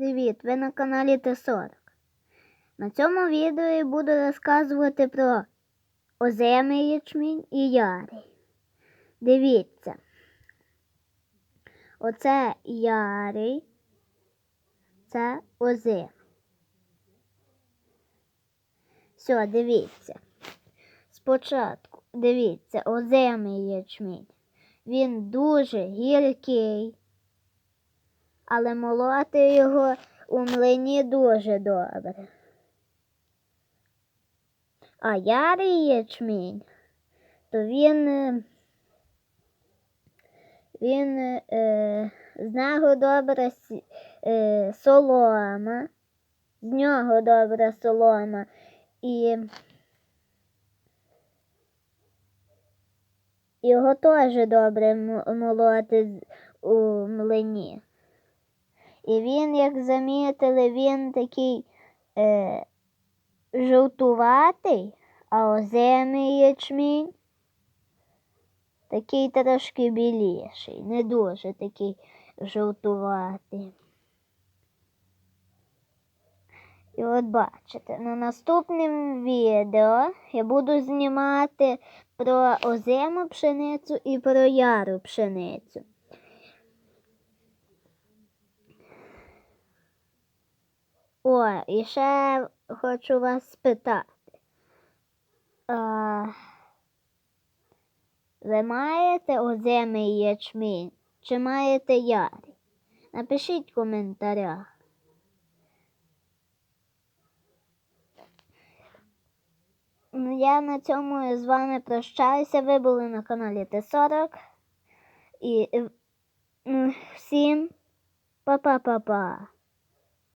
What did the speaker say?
Привіт! Ви на каналі Т40. На цьому відео я буду розказувати про озимий ячмінь і ярий. Дивіться. Оце ярий, це озим. Все, дивіться. Спочатку дивіться, озимий ячмінь. Він дуже гіркий але молоти його у млині дуже добре. А ярий ячмінь, то він е, він е, з нього добра е, солома, з нього добра солома і його теж добре молоти у млині. І він, як замітили, він такий е, жовтуватий, а озимий ячмінь такий трошки біліший, не дуже такий жовтуватий. І от бачите, на наступному відео я буду знімати про озиму пшеницю і про яру пшеницю. О, і ще хочу вас спитати. А, ви маєте озимий ячмінь чи маєте ярий? Напишіть в коментарях. Ну, я на цьому з вами прощаюся. Ви були на каналі Т40. І всім па-па-па-па.